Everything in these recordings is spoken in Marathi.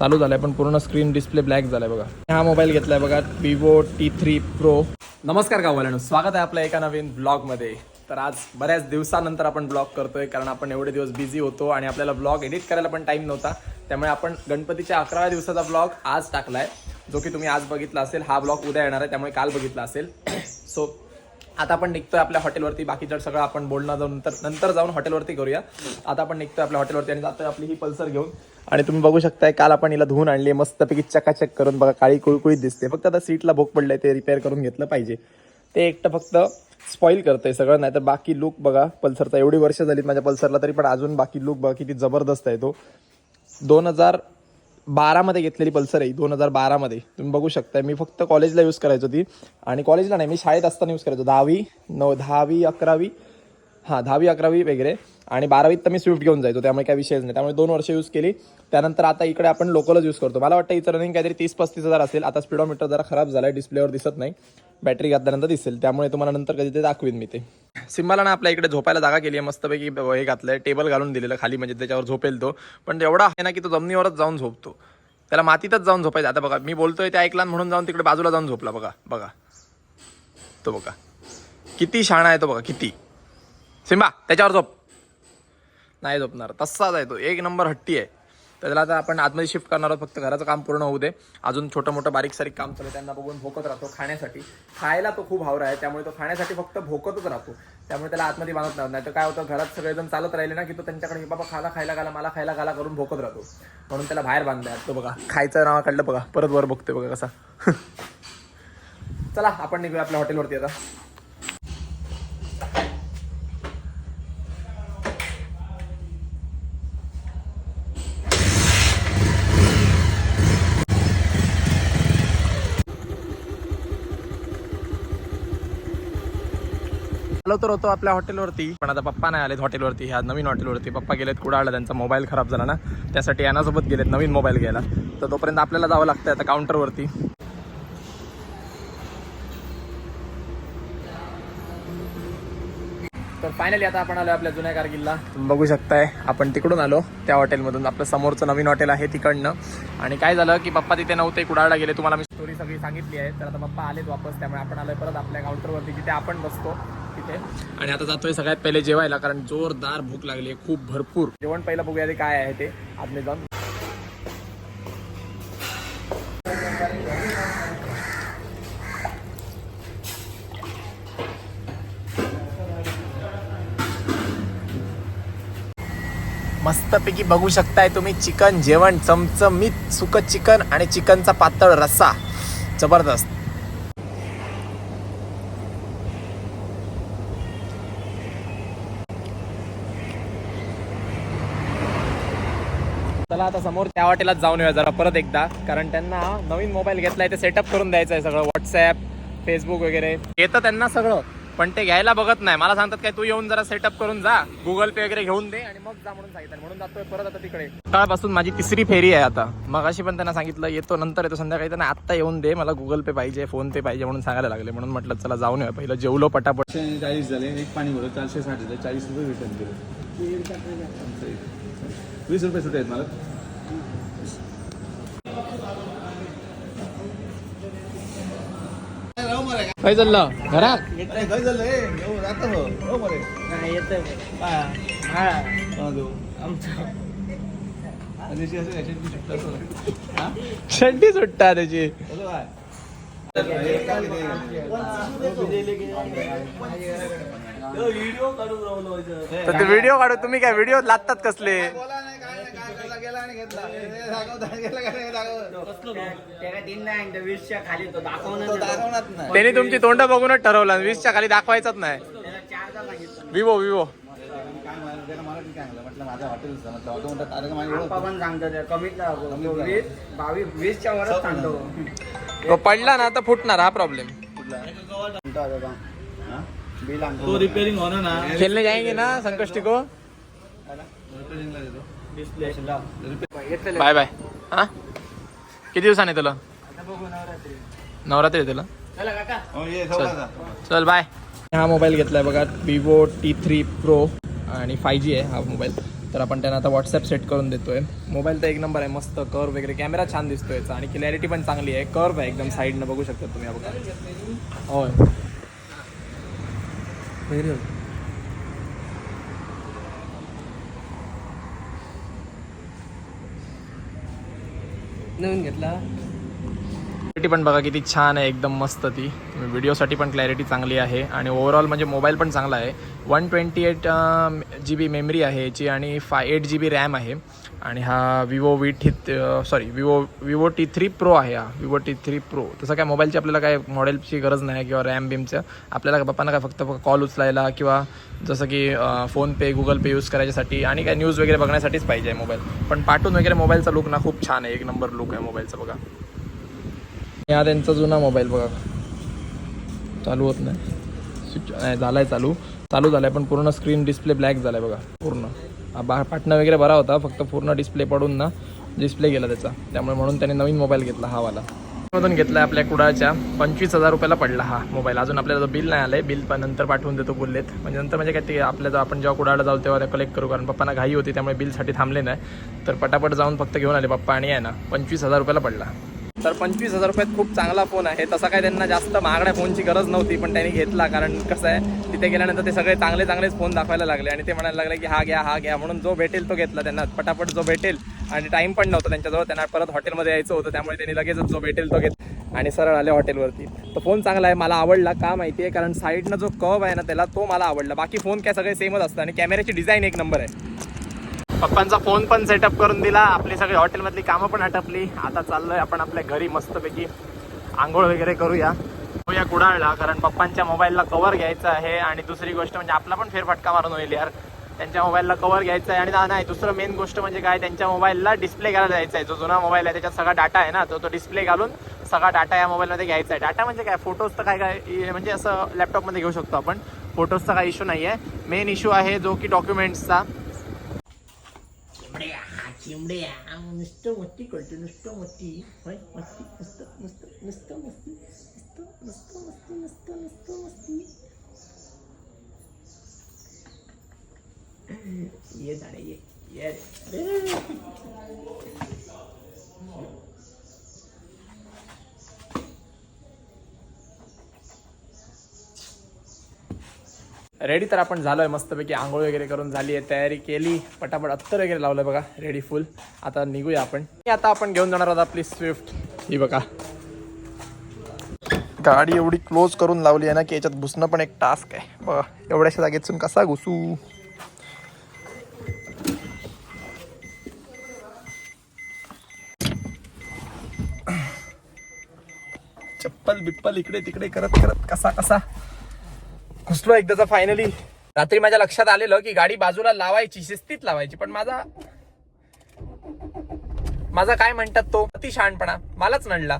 चालू झालाय पण पूर्ण स्क्रीन डिस्प्ले ब्लॅक झालाय बघा. हा मोबाईल घेतलाय बघा विवो टी थ्री प्रो नमस्कार गाववाल्यानो स्वागत आहे आपल्या एका नवीन ब्लॉगमध्ये तर आज बऱ्याच दिवसानंतर आपण ब्लॉग करतोय कारण आपण एवढे दिवस बिझी होतो आणि आपल्याला ब्लॉग एडिट करायला पण टाइम नव्हता. त्यामुळे आपण गणपतीच्या अकराव्या दिवसाचा ब्लॉग आज टाकलाय जो की तुम्ही आज बघितला असेल. हा ब्लॉग उद्या येणार आहे त्यामुळे काल बघितला असेल. सो आता आपण निघतोय आपल्या हॉटेलवरती. बाकीचं सगळं आपण बोलणं जाऊन नंतर नंतर जाऊन हॉटेलवरती करूया. आता आपण निघतोय आपल्या हॉटेलवरती आणि जातोय आपली ही पल्सर घेऊन. आणि तुम्ही बघू शकताय काल आपण हिला धुवून आणली मस्तपैकी चकाचक करून बघा काळी कुळकुळीत दिसते. फक्त आता सीटला भोक पडलंय ते रिपेअर करून घेतलं पाहिजे. ते एकटं फक्त स्पॉईल करतंय सगळं नाही तर बाकी लुक बघा पल्सरचा. एवढी वर्ष झालीत माझ्या पल्सरला तरी पण अजून बाकी लुक बघा किती जबरदस्त आहे तो. दोन हजार बारामध्ये घेतलेली पल्सर आहे दोन हजार बारामध्ये. तुम्ही बघू शकता मी फक्त कॉलेजला यूज करायचो ती. आणि कॉलेजला नाही मी शाळेत असताना यूज करायचो. दहावी नऊ दहावी अकरावी हां दहावी अकरावी वगैरे. आणि बारावीत तर मी स्विफ्ट घेऊन जायचो त्यामुळे काही विषयच नाही. त्यामुळे दोन वर्ष यूज केली. त्यानंतर आता इकडे आपण लोकलच यूज करतो. मला वाटतं इथं रनिंग काहीतरी तीस पस्तीस हजार असेल. आता स्पीडोमीटर जरा खराब झाला आहे डिस्प्लेवर दिसत नाही. बॅटरी घातल्यानंतर दिसेल. त्यामुळे तुम्हाला नंतर कधी ते दाखवीन मी ते. सिम्बाला ना आपल्या इकडे झोपायला जागा केली आहे मस्तपैकी हे घातलंय टेबल घालून दिलेलं खाली म्हणजे त्याच्यावर झोपेल तो. पण एवढा आहे ना की तो जमिनीवरच जाऊन झोपतो. त्याला मातीतच जाऊन झोपायचं. आता बघा मी बोलतोय ते ऐकला म्हणून जाऊन तिकडे बाजूला जाऊन झोपला बघा बघा. तो बघा. किती शाणा आहे तो बघा किती. सिम्बा त्याच्यावर झोप. नाही झोपणार. तसाच आहे तो. एक नंबर हट्टी आहे. तर त्याला आता आपण आतमध्ये शिफ्ट करणार आहोत. फक्त घराचं काम पूर्ण होऊ दे. अजून छोटं मोठं बारीक सारीक काम चालू त्यांना बघून भोकत राहतो खाण्यासाठी. खायला तो खूप हावरा आहे. त्यामुळे तो खाण्यासाठी फक्त भोकतच राहतो. त्यामुळे त्याला आतमध्ये बांधत नाही. तर काय होतं घरात सगळेजण चालत राहिले ना की तो त्यांच्याकडे बाबा खाला खायला घाला मला खायला घाला करून भोकत राहतो. म्हणून त्याला बाहेर बांधलाय तो बघा खायचं नाव काढलं बघा. परत वर बघतोय बघा कसा. चला आपण निघूया आपल्या हॉटेलवरती आता. आलो तर होतो आपल्या हॉटेलवरती. पण आता पप्पा नाही आलेत हॉटेलवरती ह्या नवीन हॉटेलवरती. पप्पा गेलेत कुडाळला त्यांचा मोबाईल खराब झाला ना. त्यासाठी यानासोबत गेलेत नवीन मोबाईल घ्यायला. तर तोपर्यंत आपल्याला जावं लागतं आता काउंटरवरती तर फायनली आता आपण आलो आपल्या जुन्या कारगिलला तुम्ही बघू शकताय आपण तिकडून आलो त्या हॉटेलमधून. आपलं समोरचं नवीन हॉटेल आहे तिकडनं. आणि काय झालं की पप्पा तिथे नव्हते कुडाळला गेले. तुम्हाला मी स्टोरी सगळी सांगितली आहे. तर आता पप्पा आलेत वापस त्यामुळे आपण आलोय परत आपल्या काउंटरवरती जिथे आपण बसतो. तिथे आणि आता जातोय सगळ्यात पहिले जेवायला कारण जोरदार भूक लागली आहे खूप भरपूर. जेवण पहिलं बघूया ते काय आहे ते. आतमध्ये जाऊन. मस्तपैकी बघू शकताय तुम्ही चिकन जेवण चमचमीत सुक चिकन आणि चिकनचा पातळ रस्सा. जबरदस्त. आता समोर त्या वाटेला जाऊन येऊया जरा परत एकदा. कारण त्यांना नवीन मोबाईल घेतलाय ते सेटअप करून द्यायचं आहे सगळं. व्हॉट्सॲप फेसबुक वगैरे. येतं त्यांना सगळं पण ते घ्यायला बघत नाही. मला सांगतात काय तू येऊन जरा सेटअप करून जा. गुगल पे वगैरे घेऊन दे आणि मग जा म्हणून सांगितलं. म्हणून जातोय परत आता तिकडे. सकाळपासून माझी तिसरी फेरी आहे आता. मग अशी पण त्यांना सांगितलं येतो नंतर येतो संध्याकाळी. त्यांना आत्ता येऊन दे मला गुगल पे पाहिजे फोन पे पाहिजे म्हणून सांगायला लागले. म्हणून म्हटलं चला जाऊन येऊया. पहिलं जेवलो पटापट. चाळीस झाले एक पाणी भरलं चारशे साठ झाले चाळीस रुपये रिटर्न केले. वीस रुपये सुटे आहेत मला. काय चाललं घरात काय चाललं येत हो सुट्टा त्याची व्हिडिओ काढू तुम्ही काय व्हिडिओ लागतात कसले? त्याला तीन नाही वीसच्या खाली तो दाखवणार त्यांनी तुमची तोंड बघूनच ठरवलं वीसच्या खाली दाखवायचंच नाही. त्याला चारदा सांगितलं विवो विवो. म्हटलं माझा हॉटेल म्हटलं हॉटेल म्हणतात तारका माझी ओळख पप्पा पण सांगतो त्या कमीत लावतो तो वीस बावीस वीसच्या वरच सांगतो. तो पडला ना तर फुटणार हा प्रॉब्लेम सांगतो आता तो. बिल आणतो. तो रिपेअरिंग होणार ना. खेळणे जाएंगे ना संकष्टी को? रिपेअरिंगला देतो. Display bye bye. हा? किती दिवसाने तुला? नवरात्री. तुला? चला काका. हो चल. बाय. हा मोबाईल घेतलाय बघा विवो टी थ्री प्रो आणि फाय जी आहे हा मोबाईल. तर आपण त्यांना आता व्हॉट्सअप सेट करून देतोय. मोबाईल तर एक नंबर आहे मस्त कर्व वगैरे. कॅमेरा छान दिसतोय याचा आणि क्लॅरिटी पण चांगली आहे. कर्व आहे एकदम साईडनं बघू शकता तुम्ही बघा. होय. नवीन घेतला. क्लॅरिटी पण बघा किती छान आहे एकदम मस्त ती. व्हिडिओसाठी पण क्लॅरिटी चांगली आहे. आणि ओव्हरऑल म्हणजे मोबाईल पण चांगला आहे. One twenty eight G B memory आहे याची आणि five eight G B RAM आहे. आणि हा Vivo V T sorry Vivo Vivo T three Pro आहे हा विवो टी थ्री प्रो तसं काय मोबाईलची आपल्याला काय मॉडेलची गरज नाही किंवा रॅम बीमचं आपल्याला पप्पांना काय फक्त कॉल उचलायला किंवा जसं की फोनपे गुगल पे यूज करायच्यासाठी आणि काय न्यूज वगैरे बघण्यासाठीच पाहिजे मोबाईल पण पाठवून वगैरे मोबाईलचा लुक ना खूप छान आहे. एक नंबर लुक आहे मोबाईलचा बघा. हा त्यांचा जुना मोबाईल बघा. चालू होत नाही. स्विच नाही आहे चालू. चालू झालाय पण पूर्ण स्क्रीन डिस्प्ले ब्लॅक झाला आहे बघा. पूर्ण. बा पाटणं वगैरे बरा होता फक्त पूर्ण डिस्प्ले पडून ना डिस्प्ले गेला त्याचा. त्यामुळे म्हणून त्याने नवीन मोबाईल घेतला हा वाला. मधून घेतला आपल्या कुडाच्या पंचवीस हजार रुपयाला पडला हा मोबाईल अजून आपल्याला जो बिल नाही आलंय. बिल पण नंतर पाठवून देतो बोललेत. म्हणजे नंतर म्हणजे काय ते आपल्या जो आपण जेव्हा कुडाला जाऊ तेव्हा कलेक्ट करू. कारण पप्पांना घाई होती त्यामुळे बिलसाठी थांबले नाही. तर पटापट जाऊन फक्त घेऊन आले. पप्पा आणि आहे ना पंचवीस हजार रुपयाला पडला. तर पंचवीस हजार रुपयात खूप चांगला फोन आहे. तसा काय त्यांना जास्त महागड्या फोनची गरज नव्हती पण त्यांनी घेतला. कारण कसं आहे तिथे गेल्यानंतर ते सगळे चांगले चांगलेच फोन दाखवायला लागले. आणि ते म्हणायला लागले की हा घ्या हा घ्या. म्हणून जो भेटेल तो घेतला त्यांना. पटापट जो भेटेल आणि टाईम पण नव्हता त्यांच्याजवळ. त्यांना परत हॉटेलमध्ये यायचं होतं त्यामुळे त्यांनी लगेचच जो भेटेल तो घेतला आणि सरळ आले हॉटेलवरती तो फोन चांगला आहे मला आवडला का माहिती आहे? कारण साईडनं जो कव आहे ना त्याला तो मला आवडला. बाकी फोन काय सगळे सेमच असतं आणि कॅमेऱ्याची डिझाईन एक नंबर आहे. पप्पांचा फोन पण सेटअप करून दिला. आपली सगळी हॉटेलमधली कामं पण आटपली. आता चाललोय आपण आपल्या घरी मस्तपैकी आंघोळ वगैरे करूया. या कुडाळला कारण पप्पांच्या मोबाईलला कवर घ्यायचं आहे. आणि दुसरी गोष्ट म्हणजे आपला पण फेरफटका मारून होईल यार. त्यांच्या मोबाईलला कवर घ्यायचं आहे. आणि नाही दुसरं मेन गोष्ट म्हणजे काय? त्यांच्या मोबाईलला डिस्प्ले घ्यायला जायचं आहे जो जुना मोबाईल आहे त्याच्यात सगळा डाटा आहे ना तो तो डिस्प्ले घालून सगळा डाटा या मोबाईलमध्ये घ्यायचा आहे. डाटा म्हणजे काय? फोटोज तर काय काय इ- म्हणजे असं लॅपटॉपमध्ये घेऊ शकतो आपण. फोटोजचा काही इशू नाही आहे मेन इश्यू आहे जो की डॉक्युमेंट्सचा चिमड्या चिमड्या नुसतं मस्ती करतो नुसतं मस्ती होय मस्ती नुसतं नुसतं नुसतं मस्ती नुसतं नुसतं मस्ती नुसतं नुसतं मस्ती ये झाडे ये ये रेडी तर आपण झालोय मस्तपैकी आंघोळ वगैरे करून झाली आहे तयारी केली पटापट अत्तर वगैरे लावलं बघा रेडी फुल आता निघूया आपण. आता आपण घेऊन जाणार आहोत आपली स्विफ्ट ही बघा. गाडी एवढी क्लोज करून लावली आहे ना की याच्यात घुसणं पण एक टास्क आहे. बघा एवढ्याशा जागेतून कसा घुसू? चप्पल बिप्पल इकडे तिकडे करत करत कसा कसा फसलो एकदाचा फायनली रात्री माझ्या लक्षात आलेलं की गाडी बाजूला लावायची शिस्तीत लावायची. पण माझा माझा काय म्हणतात तो? अति शहाणपणा. मलाच नडला.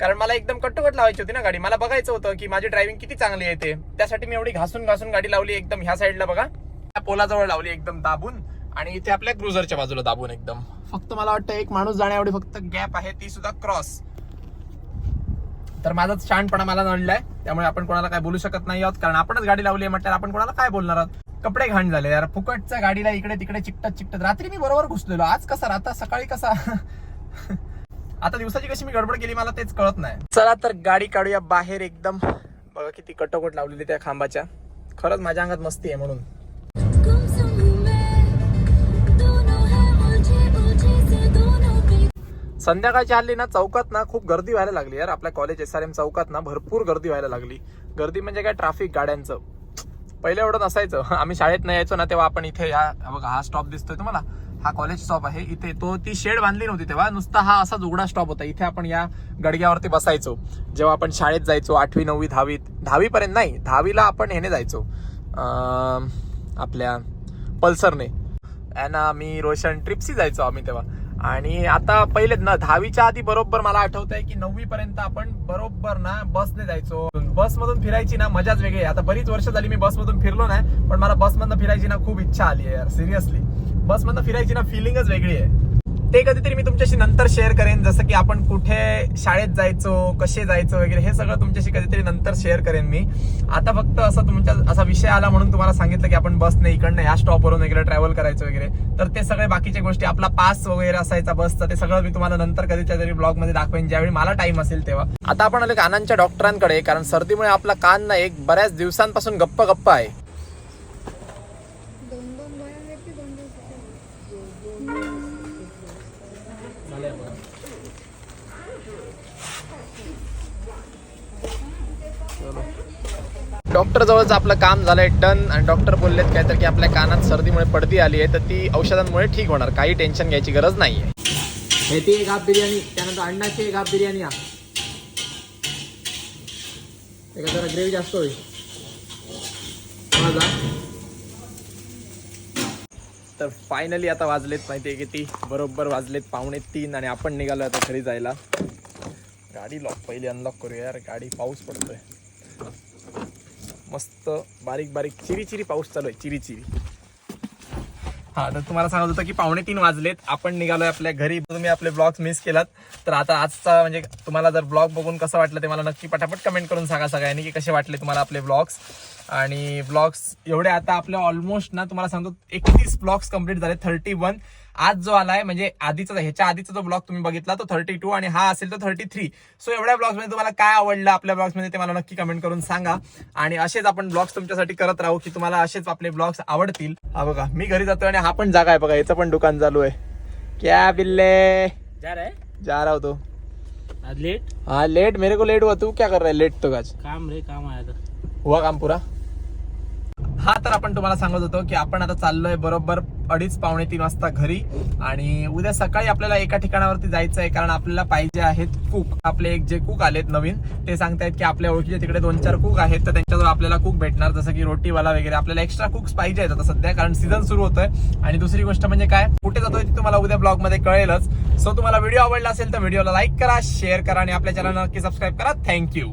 कारण मला एकदम कट्टोकट लावायची होती ना गाडी. मला बघायचं होतं की माझी ड्रायव्हिंग किती चांगली आहे ते. त्यासाठी मी एवढी घासून घासून गाडी लावली एकदम ह्या साईडला बघा. त्या पोलाजवळ लावली एकदम दाबून. आणि इथे आपल्या क्रुझरच्या बाजूला दाबून एकदम. फक्त मला वाटतं एक माणूस जाण्या फक्त गॅप आहे ती सुद्धा क्रॉस तर माझाच शहाणपणा मला नडलाय. त्यामुळे आपण कोणाला काय बोलू शकत नाही आहोत. कारण आपणच गाडी लावली आहे म्हटल्यावर आपण कोणाला काय बोलणार आहोत? कपडे घाण झाले. यार फुकटच्या गाडीला इकडे तिकडे चिकटत चिकटत. रात्री मी बरोबर घुसलेलो. आज कसा आता सकाळी कसा? आता दिवसाची कशी मी गडबड केली मला तेच कळत नाही. चला तर गाडी काढूया बाहेर एकदम. बघा किती कटोकट लावलेली त्या खांबाच्या. खरंच माझ्या अंगात मस्ती आहे म्हणून. संध्याकाळची हल्ली ना चौकात ना खूप गर्दी व्हायला लागली यार. आपल्या कॉलेज एस आर एम चौकात ना भरपूर गर्दी व्हायला लागली. गर्दी म्हणजे काय? ट्रॅफिक गाड्यांचं. पहिले एवढं नसायचं. आम्ही शाळेत नाही यायचो ना तेव्हा आपण इथे या बघा हा स्टॉप दिसतोय तुम्हाला. हा कॉलेज स्टॉप आहे. इथे तो ती शेड बांधली नव्हती तेव्हा. नुसता हा असा उघडा स्टॉप होता. इथे आपण या गडग्यावरती बसायचो. जेव्हा आपण शाळेत जायचो आठवी नववी दहावीत दहावीपर्यंत नाही. दहावीला आपण ह्याने जायचो. आपल्या पल्सरने. ना मी रोशन ट्रिप्सी जायचो आम्ही तेव्हा. आणि आता पहिले ना दहावीच्या आधी बरोबर मला आठवत आहे की नववी पर्यंत आपण बरोबर ना बसने जायचो. बस मधून फिरायची ना मजाच वेगळी आहे. आता बरीच वर्ष झाली मी बस मधून फिरलो नाही पण मला बस मधनं फिरायची ना खूप इच्छा आली आहे यार सिरियसली बस मधनं फिरायची ना फिलिंगच वेगळी आहे. ते कधीतरी मी तुमच्याशी नंतर शेअर करेन जसं की आपण कुठे शाळेत जायचो कसे जायचो वगैरे हे सगळं तुमच्याशी कधीतरी नंतर शेअर करेन मी. आता फक्त असं तुमच्या असा विषय आला म्हणून तुम्हाला सांगितलं की आपण बसने इकडनं या स्टॉपवरून वगैरे ट्रॅव्हल करायचं वगैरे. तर ते सगळे बाकीच्या गोष्टी आपला पास वगैरे असायचा बसचा ते सगळं मी तुम्हाला नंतर कधीच्या तरी ब्लॉगमध्ये दाखवेन ज्यावेळी मला टाइम असेल तेव्हा. आता आपण आलो कानांच्या डॉक्टरांकडे कारण सर्दीमुळे आपला कान ना एक बऱ्याच दिवसांपासून गप्प गप्प आहे. डॉक्टर जवळच आपलं काम झालंय डन आणि डॉक्टर बोललेत काय तर की आपल्या कानात सर्दीमुळे पडदी आली आहे तर ती औषधांमुळे ठीक होणार. काही टेन्शन घ्यायची गरज नाहीये. मेथी एक हाफ बिर्याणी त्यानंतर अंडाची एक हाफ बिर्याणी जरा ग्रेव्ही जास्त होईल. माझा तर फायनली आता वाजलेत माहितीये किती बरोबर वाजलेत पावणे तीन आणि आपण निघालो आता घरी जायला. गाडी लॉक पहिली अनलॉक करूया यार गाडी पाऊस पडतोय. मस्त बारीक बारीक चिरी चिरी पाऊस चालू आहे चिरी चिरी. हा तर तुम्हाला सांगत होतं की पावणे तीन वाजलेत. आपण निघालोय आपल्या घरी. तुम्ही आपले ब्लॉग्स मिस केलात. तर आता आजचा म्हणजे तुम्हाला जर ब्लॉग बघून कसं वाटलं ते मला नक्की पटापट कमेंट करून सांगा सगळ्यांनी की कसे वाटले तुम्हाला आपले ब्लॉग्स आणि ब्लॉग्स एवढे आता आपले ऑलमोस्ट ना तुम्हाला सांगतो एकतीस ब्लॉग्स कंप्लीट झाले थर्टी वन आज जो आलाय म्हणजे आधीचा ह्याच्या आधीचा जो ब्लॉग तुम्ही बघितला तो थर्टी टू आणि हा असेल तो थर्टी थ्री सो एवढ्या ब्लॉग्समध्ये तुम्हाला काय आवडलं आपल्या ब्लॉग्समध्ये ते मला नक्की कमेंट करून सांगा. आणि असेच आपण ब्लॉग्स तुमच्यासाठी करत राहू की तुम्हाला असेच आपले ब्लॉग्स आवडतील. हा बघा मी घरी जातोय आणि हा पण जागा आहे बघा याचं पण दुकान चालू आहे. क्या बिल्ले? जा जा रहा हो तो. आज लेट हाँ लेट मेरे को लेट हुआ. तू क्या कर रहा है? लेट तो आज काम रे काम आया था हुआ काम पुरा? हा तर आपण तुम्हाला सांगत होतो की आपण आता चाललोय बरोबर अडीच पावणे तीन वाजता घरी. आणि उद्या सकाळी आपल्याला एका ठिकाणावरती जायचं आहे कारण आपल्याला पाहिजे आहेत कुक आपले एक जे कुक आलेत नवीन ते सांगतायत की आपल्या ओळखीचे तिकडे दोन चार कुक आहेत तर त्यांच्याजवळ आपल्याला कुक भेटणार जसं की रोटीवाला वगैरे. आपल्याला एक्स्ट्रा कुक्स पाहिजे आहेत आता सध्या कारण सीझन सुरू होतोय. आणि दुसरी गोष्ट म्हणजे काय? कुठे जातोय ती तुम्हाला उद्या ब्लॉगमध्ये कळेलच. सो तुम्हाला व्हिडिओ आवडला असेल तर व्हिडिओला लाईक करा शेअर करा आणि आपल्या चॅनल नक्की सबस्क्राईब करा. थँक्यू